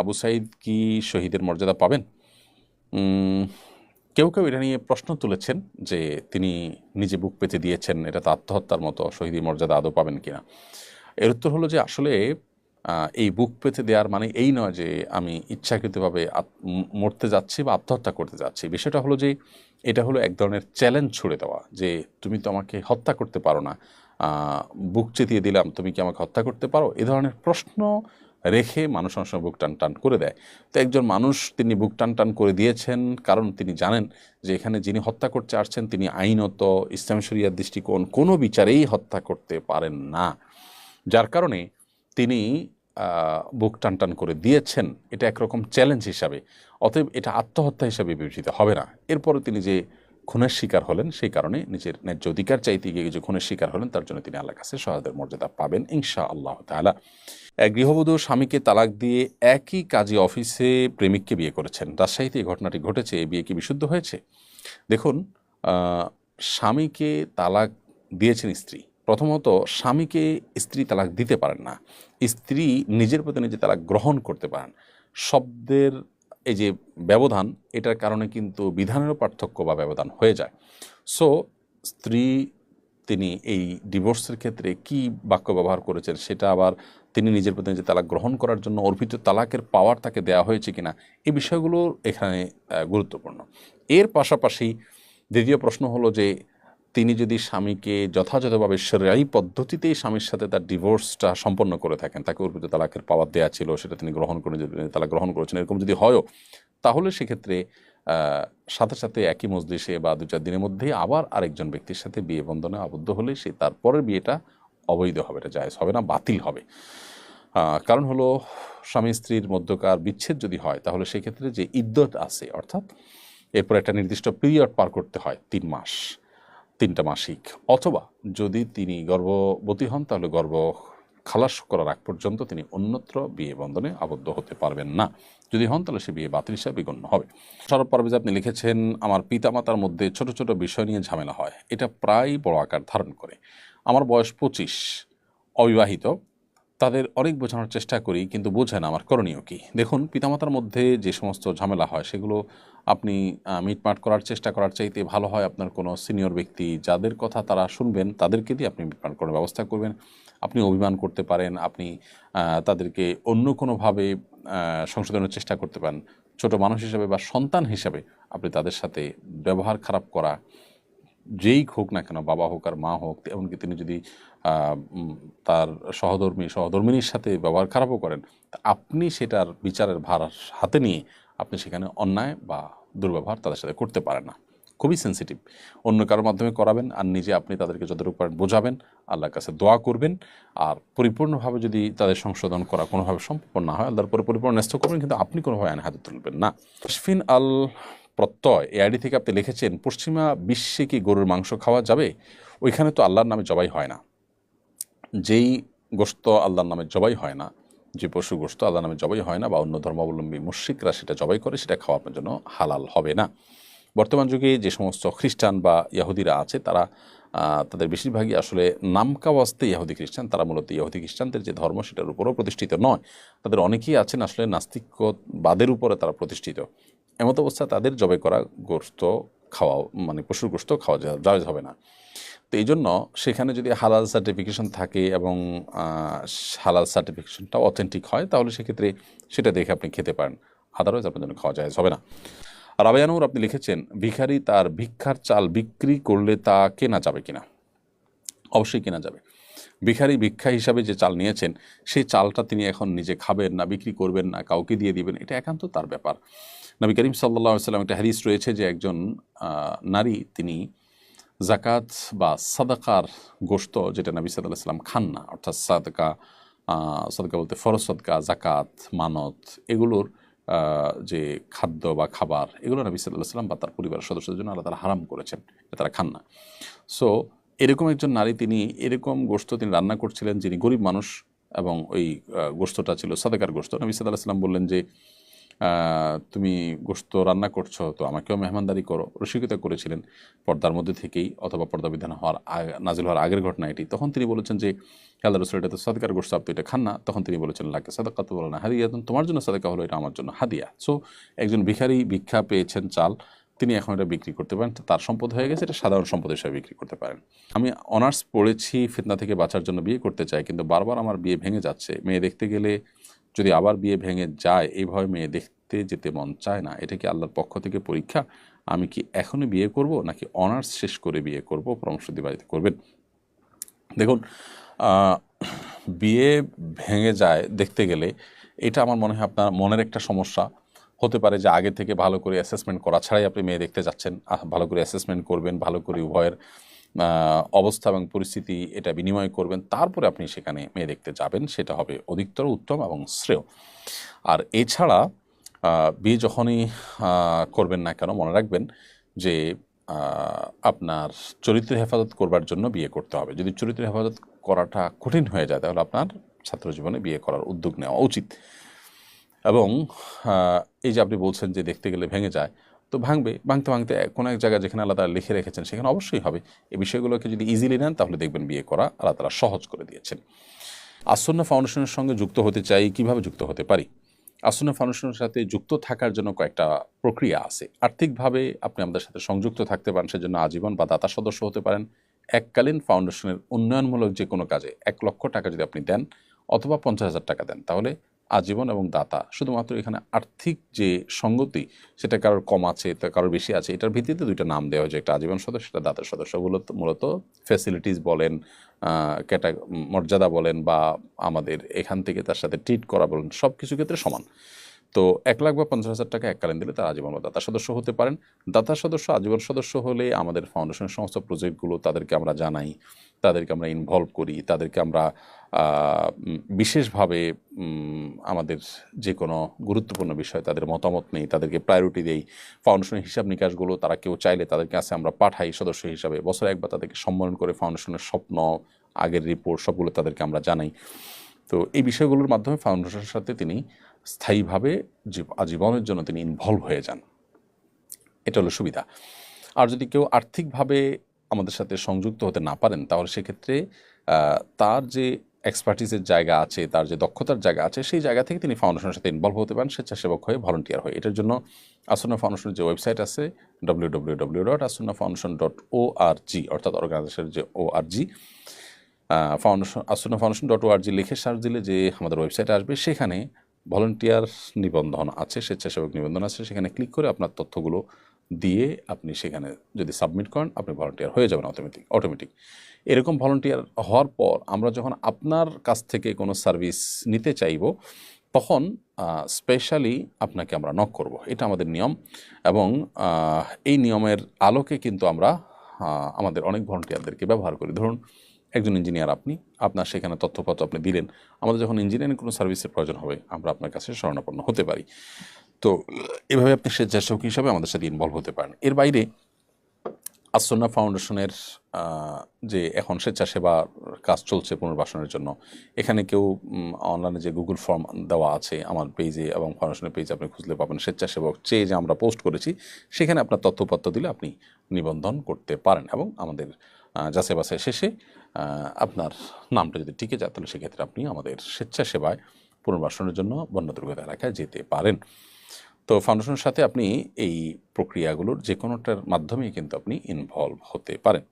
আবু সাইদ কি শহীদের মর্যাদা পাবেন? কেউ কেউ এটা নিয়ে প্রশ্ন তুলেছেন যে তিনি নিজে বুক পেতে দিয়েছেন, এটা তো আত্মহত্যার মতো শহীদের মর্যাদা আদৌ পাবেন কিনা। এর উত্তর হলো যে আসলে এই বুক পেতে দেওয়ার মানে এই নয় যে আমি ইচ্ছাকৃতভাবে মরতে যাচ্ছি বা আত্মহত্যা করতে যাচ্ছি। বিষয়টা হলো যে এটা হলো এক ধরনের চ্যালেঞ্জ ছুড়ে দেওয়া যে তুমি তো আমাকে হত্যা করতে পারো না বুক চেতিয়ে দিলাম, তুমি কি আমাকে হত্যা করতে পারো? এ ধরনের প্রশ্ন রেখে মানুষ অনেক সময় বুক টান টান করে দেয়। তো একজন মানুষ তিনি বুক টান টান করে দিয়েছেন কারণ তিনি জানেন যে এখানে যিনি হত্যা করতে আসছেন তিনি আইনত ইসলাম শরিয়ার দৃষ্টিকোণ কোনো বিচারেই হত্যা করতে পারেন না। যার কারণে তিনি বুক টান টান করে দিয়েছেন। এটা একরকম চ্যালেঞ্জ হিসাবে। অতএব এটা আত্মহত্যা হিসাবে বিবেচিত হবে না। এরপরে তিনি যে খুনের শিকার হলেন, সেই কারণে নিজের ন্যায্য অধিকার চাইতে গিয়ে যে খুনের শিকার হলেন, তার জন্য তিনি আল্লাহর কাছে সহায়তার মর্যাদা পাবেন ইনশা আল্লাহ তাআলা। এক গৃহবধূ স্বামীকে তালাক দিয়ে একই কাজী অফিসে প্রেমিককে বিয়ে করেছেন। রাজশাহীতে এই ঘটনাটি ঘটেছে এই বিয়ে কি বিশুদ্ধ হয়েছে? দেখুন স্বামীকে তালাক দিয়েছেন স্ত্রী। প্রথমত, স্বামীকে স্ত্রী তালাক দিতে পারেন না। স্ত্রী নিজের প্রতি নিজে তালাক গ্রহণ করতে পারেন। শব্দের এই যে ব্যবধান, এটার কারণে কিন্তু বিধানেরও পার্থক্য বা ব্যবধান হয়ে যায়। সো স্ত্রী, তিনি এই ডিভোর্সের ক্ষেত্রে কি বাক্য ব্যবহার করেছেন, সেটা আবার তিনি নিজের প্রতি নিজে তালাক গ্রহণ করার জন্য অর্পিত তালাকের পাওয়ার তাকে দেওয়া হয়েছে কিনা, এই বিষয়গুলো এখানে গুরুত্বপূর্ণ। এর পাশাপাশি দ্বিতীয় প্রশ্ন হলো যে তিনি যদি স্বামীকে যথাযথভাবে সেরাই পদ্ধতিতেই স্বামীর সাথে তার ডিভোর্সটা সম্পন্ন করে থাকেন, তাকে অর্পিত তালাকের পাওয়ার দেওয়া ছিল, সেটা তিনি গ্রহণ করে তালাক গ্রহণ করেছেন, এরকম যদি হয়ও, তাহলে সেক্ষেত্রে সাথে সাথে একই মজলিসে বা দু চার দিনের মধ্যেই আবার আরেকজন ব্যক্তির সাথে বিয়ে বন্ধনে আবদ্ধ হলে সে তারপরের বিয়েটা অবৈধ হবে, এটা জায়জ হবে না, বাতিল হবে। কারণ হলো, স্বামী স্ত্রীর মধ্যকার বিচ্ছেদ যদি হয়, তাহলে সেক্ষেত্রে যে ইদ্যত আছে, অর্থাৎ এরপর একটা নির্দিষ্ট পিরিয়ড পার করতে হয়, তিন মাস। তিনটা মাসিক। অথবা যদি তিনি গর্ভবতী হন, তাহলে গর্ভ খালাস করার আগ পর্যন্ত তিনি অন্যত্র বিয়ে বন্ধনে আবদ্ধ হতে পারবেন না। যদি হন, তাহলে সে বিয়ে বাতিল হিসাবে গণ্য হবে। সরব পারভেজ, আপনি লিখেছেন, আমার পিতামাতার মধ্যে ছোট ছোট বিষয় নিয়ে ঝামেলা হয়। এটা প্রায় বড় আকার ধারণ করে। আমার বয়স পঁচিশ। অবিবাহিত তাদের অনেক বোঝানোর চেষ্টা করি, কিন্তু বোঝে না আমার করণীয় কি। দেখুন, পিতামাতার মধ্যে যে সমস্ত ঝামেলা হয়, সেগুলো আপনি মিটমাট করার চেষ্টা করার চাইতে ভালো হয় আপনার কোনো সিনিয়র ব্যক্তি। যাদের কথা তারা শুনবেন, তাদেরকে দিয়ে আপনি মিটমাট করার ব্যবস্থা করবেন। আপনি অভিমান করতে পারেন, আপনি তাদেরকে অন্য কোনোভাবে সংশোধনের চেষ্টা করতে পারেন। ছোট মানুষ হিসাবে বা সন্তান হিসাবে আপনি তাদের সাথে ব্যবহার খারাপ করা যেই হোক না কেন, বাবা হোক আর মা হোক, এমনকি তিনি যদি তার সহধর্মী, সহধর্মিনীর সাথে ব্যবহার খারাপও করেন আপনি সেটার বিচারের ভার হাতে নিয়ে আপনি সেখানে অন্যায় বা দুর্ব্যবহার তাদের সাথে করতে পারেন না। খুবই সেন্সিটিভ অন্য কারোর মাধ্যমে করাবেন আর নিজে আপনি তাদেরকে যতটুকু পারেন বোঝাবেন, আল্লাহর কাছে দোয়া করবেন, আর পরিপূর্ণভাবে যদি তাদের সংশোধন করা কোনোভাবে সম্ভব না হয়, আল্লাহর পরে পরিপূর্ণ ন্যস্ত করবেন, কিন্তু আপনি কোনোভাবে আইন হাতে তুলবেন না। তসফিন আল প্রত্যয়। এই আইডি থেকে আপনি লিখেছেন, পশ্চিমা বিশ্বে কি গরুর মাংস খাওয়া যাবে? ওইখানে তো আল্লাহর নামে জবাই হয় না। যেই গোস্ত আল্লাহর নামে জবাই হয় না, যে পশু গোস্ত আল্লাহর নামে জবাই হয় না বা অন্য ধর্মাবলম্বী মুশ্রিকরা সেটা জবাই করে, সেটা খাওয়া আপনার জন্য হালাল হবে না। বর্তমান যুগে যে সমস্ত খ্রিস্টান বা ইয়াহুদিরা আছে, তারা তাদের বেশিরভাগই আসলে নামকাওয়াস্তে ইয়াহুদি খ্রিস্টান। তারা মূলত ইয়াহুদি খ্রিস্টানদের যে ধর্ম, সেটার উপরও প্রতিষ্ঠিত নয়। তাদের অনেকেই আছেন আসলে নাস্তিকবাদের উপরে তারা প্রতিষ্ঠিত। এমত অবস্থা তাদের জবাই করা গোস্ত খাওয়া মানে পশুর গোস্ত খাওয়া জায়েজ হবে না। তো এই জন্য সেখানে যদি হালাল সার্টিফিকেশন থাকে এবং হালাল সার্টিফিকেশনটাও অথেন্টিক হয়, তাহলে সেক্ষেত্রে সেটা দেখে আপনি খেতে পারেন। আদারওয়াইজ আপনার জন্য খাওয়া যায়, হবে না। আর আবায়ানুর আপনি লিখেছেন, ভিখারি তার ভিক্ষার চাল বিক্রি করলে তা কেনা যাবে কিনা? অবশ্যই কেনা যাবে। ভিখারি ভিক্ষা হিসাবে যে চাল নিয়েছেন, সেই চালটা তিনি এখন নিজে খাবেন না, বিক্রি করবেন না, কাউকে দিয়ে দিবেন, এটা একান্ত তার ব্যাপার। নবী করিম সাল্লাহ সাল্লাম একটা হাদিস রয়েছে যে একজন নারী তিনি জাকাত বা সাদাকার গোশত যেটা নবী সাল্লাহ সাল্লাম খান না, অর্থাৎ সাদকা সাদকা বলতে ফরজ সদকা জাকাত মানত এগুলোর যে খাদ্য বা খাবার এগুলো নবী সাল্লাহ সাল্লাম বা তার পরিবারের সদস্যদের জন্য আল্লাহ তারা হারাম করেছেন তারা খান না। সো এরকম একজন নারী তিনি এরকম গোস্ত তিনি রান্না করছিলেন যিনি গরিব মানুষ এবং ওই গোস্তটা ছিল সাদাকার গোস্ত নবী সাল্লাহ সাল্লাম বললেন যে তুমি গোস্ত রান্না করছ, তো আমাকেও মেহমানদারি করো। রসিকতা করেছিলেন পর্দার মধ্যে থেকেই, অথবা পর্দা বিধান হওয়ার নাজিল হওয়ার আগের ঘটনা এটি। তখন তিনি বলেছেন যে আল্লাহ রসুল, এটা তো সাদকার গোস্ত আপনি এটা খান না। তখন তিনি বলেছেন, লাকে সাদাকা তো বলো না হাদিয়া তোমার জন্য সাদাকা হলো, এটা আমার জন্য হাদিয়া। সো একজন ভিখারি ভিক্ষা পেয়েছেন চাল, তিনি এখন এটা বিক্রি করতে পারেন তার সম্পদ হয়ে গেছে, এটা সাধারণ সম্পদ হিসাবে বিক্রি করতে পারেন। আমি অনার্স পড়েছি, ফিতনা থেকে বাঁচার জন্য বিয়ে করতে চাই, কিন্তু বারবার আমার বিয়ে ভেঙে যাচ্ছে। মেয়ে দেখতে গেলে যদি আবার বিয়ে ভেঙে যায় এইভাবে মেয়ে দেখতে যেতে মন চায় না, এটা কি আল্লাহর পক্ষ থেকে পরীক্ষা? আমি কি এখনই বিয়ে করব, নাকি অনার্স শেষ করে বিয়ে করব? পরামর্শ দিয়ে বাড়িতে করবেন। দেখুন বিয়ে ভেঙে যায় দেখতে গেলে, এটা আমার মনে হয় আপনার মনের একটা সমস্যা। হতে পারে যে আগে থেকে ভালো করে অ্যাসেসমেন্ট করা ছাড়াই আপনি মেয়ে দেখতে যাচ্ছেন ভালো করে অ্যাসেসমেন্ট করবেন, ভালো করে উভয়ের অবস্থা এবং পরিস্থিতি এটা বিনিময় করবেন। তারপরে আপনি সেখানে মেয়ে দেখতে যাবেন। সেটা হবে অধিকতর উত্তম এবং শ্রেয়। আর এছাড়া বিয়ে যখনই করবেন না কেন, মনে রাখবেন যে আপনার চরিত্র হেফাজত করবার জন্য বিয়ে করতে হবে। যদি চরিত্র হেফাজত করাটা কঠিন হয়ে যায়, তাহলে আপনার ছাত্র জীবনে বিয়ে করার উদ্যোগ নেওয়া উচিত। এবং এই যে আপনি বলছেন যে দেখতে গেলে ভেঙে যায় তো ভাঙবে, ভাঙতে ভাঙতে কোনো এক জায়গায় যেখানে আল্লাহ তাআলা লিখে রেখেছেন, সেখানে অবশ্যই হবে। এই বিষয়গুলোকে যদি ইজিলি নেন, তাহলে দেখবেন বিয়ে করা আল্লাহ তালা সহজ করে দিয়েছেন। আসন্ন ফাউন্ডেশনের সঙ্গে যুক্ত হতে চাই, কীভাবে যুক্ত হতে পারি? আসন্ন ফাউন্ডেশনের সাথে যুক্ত থাকার জন্য কয়েকটা প্রক্রিয়া আছে। আর্থিকভাবে আপনি আমাদের সাথে সংযুক্ত থাকতে পারেন, সেজন্য আজীবন বা দাতা সদস্য হতে পারেন। এককালীন ফাউন্ডেশনের উন্নয়নমূলক যে কোনো কাজে এক লক্ষ টাকা যদি আপনি দেন, অথবা পঞ্চাশ হাজার টাকা দেন, তাহলে আজীবন এবং দাতা। শুধুমাত্র এখানে আর্থিক যে সঙ্গতি, সেটা কারোর কম আছে, তা কারোর বেশি আছে, এটার ভিত্তিতে দুইটা নাম দেওয়া হয়েছে, একটা আজীবন সদস্য, সেটা দাতার সদস্যগুলো মূলত মূলত ফ্যাসিলিটিস বলেন ক্যাটা মর্যাদা বলেন বা আমাদের এখান থেকে তার সাথে ট্রিট করা বলেন সব কিছু ক্ষেত্রে সমান। তো এক লাখ বা পঞ্চাশ হাজার টাকা এককালীন দিলে তারা আজীবন দাতা সদস্য হতে পারেন। দাতা সদস্য, আজীবন সদস্য হলে আমাদের ফাউন্ডেশনের সমস্ত প্রজেক্টগুলো তাদেরকে আমরা জানাই, তাদেরকে আমরা ইনভলভ করি, তাদেরকে আমরা বিশেষভাবে আমাদের যে কোনো গুরুত্বপূর্ণ বিষয় তাদের মতামত নেই, তাদেরকে প্রায়োরিটি দেই। ফাউন্ডেশনের হিসাব নিকাশগুলো তারা কেউ চাইলে তাদের কাছে আমরা পাঠাই সদস্য হিসাবে। বছরে একবার তাদেরকে সম্মেলন করে ফাউন্ডেশনের স্বপ্ন, আগের রিপোর্ট সবগুলো তাদেরকে আমরা জানাই। তো এই বিষয়গুলোর মাধ্যমে ফাউন্ডেশনের সাথে তিনি স্থায়ীভাবে জীব- আজীবনের জন্য তিনি ইনভলভ হয়ে যান। এটা হলো সুবিধা। আর যদি কেউ আর্থিকভাবে আমাদের সাথে সংযুক্ত হতে না পারেন, তাহলে সেক্ষেত্রে তার যে এক্সপার্টিসের জায়গা আছে, তার যে দক্ষতার জায়গা আছে, সেই জায়গা থেকে তিনি ফাউন্ডেশনের সাথে ইনভলভ হতে পারেন, স্বেচ্ছাসেবক হয়ে ভলেন্টিয়ার হয়ে। এটার জন্য আসন্ন ফাউন্ডেশনের যে ওয়েবসাইট আছে W W W dot Asonno foundation dot O R G অর্থাৎ অর্গানাইজেশনের যে O R G foundation foundation dot O R G লিখে সার্চ দিলে যে আমাদের ওয়েবসাইট আসবে, সেখানে ভলেন্টিয়ার নিবন্ধন আছে, স্বেচ্ছাসেবক নিবন্ধন আছে, সেখানে ক্লিক করে আপনার তথ্যগুলো দিয়ে আপনি সেখানে যদি সাবমিট করেন, আপনি ভলেন্টিয়ার হয়ে যাবেন অটোমেটিক অটোমেটিক এরকম ভলেন্টিয়ার হওয়ার পর আমরা যখন আপনার কাছ থেকে কোনো সার্ভিস নিতে চাইব, তখন স্পেশালি আপনাকে আমরা নক করব। এটা আমাদের নিয়ম এবং এই নিয়মের আলোকে কিন্তু আমরা আমাদের অনেক ভলেন্টিয়ারদেরকে ব্যবহার করি। ধরুন একজন ইঞ্জিনিয়ার আপনি, আপনার সেখানে তথ্যপত্র আপনি দিলেন, আমাদের যখন ইঞ্জিনিয়ারিং কোনো সার্ভিসের প্রয়োজন হবে, আমরা আপনার কাছে শরণাপন্ন হতে পারি। তো, এভাবে আপনি স্বেচ্ছাসেবক হিসাবে আমাদের সাথে ইনভলভ হতে পারেন। এর বাইরে আসন্না ফাউন্ডেশনের যে এখন স্বেচ্ছাসেবা কাজ চলছে পুনর্বাসনের জন্য, এখানে কেউ অনলাইনে যে গুগল ফর্ম দেওয়া আছে আমার পেজে এবং ফাউন্ডেশনের পেজে আপনি খুঁজলে পাবেন স্বেচ্ছাসেবক চেয়ে যে আমরা পোস্ট করেছি, সেখানে আপনার তথ্যপত্র দিলে আপনি নিবন্ধন করতে পারেন এবং আমাদের যাচাই বাছাই শেষে আপনার নামটা যদি টিকে যায় তাহলে সেক্ষেত্রে আপনি আমাদের স্বেচ্ছাসেবায় পুনর্বাসনের জন্য বন্য দুর্গত এলাকায় যেতে পারেন। তো ফাউন্ডেশনের সাথে আপনি এই প্রক্রিয়াগুলোর যে কোনোটার মাধ্যমেই কিন্তু আপনি ইনভলভ হতে পারেন।